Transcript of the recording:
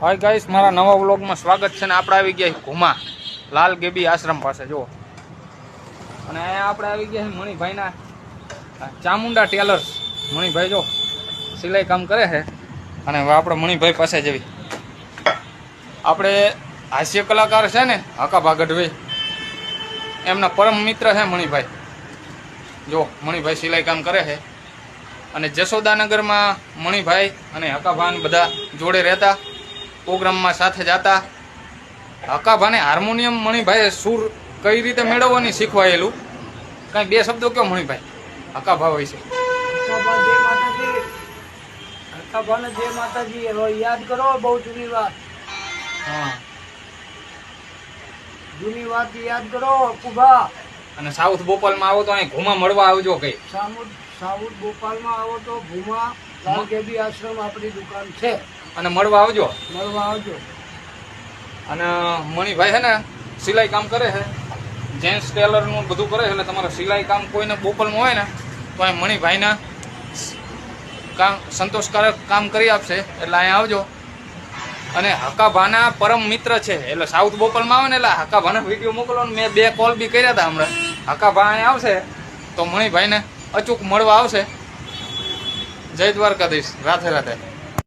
Hi guys મારા નવા વ્લોગમાં સ્વાગત છે ને આપણે આવી ગયા ઘુમા. લાલ ગેબી આશ્રમ પાસે, જુઓ. અને અહીંયા આપણે આવી ગયા મણિભાઈના ચામુંડા ટેલર્સ. મણિભાઈ જો સિલાઈ કામ કરે છે. અને આપણે મણિભાઈ પાસે જવી. આપણે હાસ્ય કલાકાર છે ને હકાભા ગઢવી એમના પરમ મિત્ર છે મણિભાઈ. જો મણિભાઈ સિલાઈ કામ કરે છે. અને જશોદાનગરમાં મણિભાઈ અને હકાભાન બધા જોડે રહેતા. પ્રોગ્રામમાં સાથે જતા. હકાભાને હાર્મોનિયમ મણિભાઈએ સૂર કઈ રીતે મેળવવાની શીખવાયેલું? કાંઈ બે શબ્દો કયો મણિભાઈ? હકાભા હોય છે. હરખાભા જય માતાજી યાદ કરો બહુ જૂની વાત. હા. જૂની વાત યાદ કરો કુભા અને સાઉથ બોપલમાં આવો તો અહીં ઘુમા મળવા આવજો કઈ. સાઉથ સાઉથ ભોપાલમાં આવો તો ભૂમા લાલ ગેબી આશ્રમ આપણી દુકાન છે. અને મળવા આવજો. મળવા આવજો. અને મણિભાઈ છે ને સિલાઈ કામ કરે છે જેન્ટ્સ ટેલરનું બધું કરે છે એટલે તમારે સિલાઈ કામ કોઈને બોપલમાં હોય ને તો અહીં મણિભાઈના કામ સંતોષકારક કામ કરી આપશે. એટલે અહીંયા આવજો. અને હકાભાના પરમ મિત્ર છે એટલે સાઉથ બોપલમાં આવે ને એટલે હકાભાના વીડિયો મોકલો ને મેં બે કોલ બી કર્યા હતા હમણાં. હકાભા અહીંયા આવશે તો મણિભાઈને અચૂક મળવા આવશે. જય દ્વારકાધીશ. રાધે રાધે.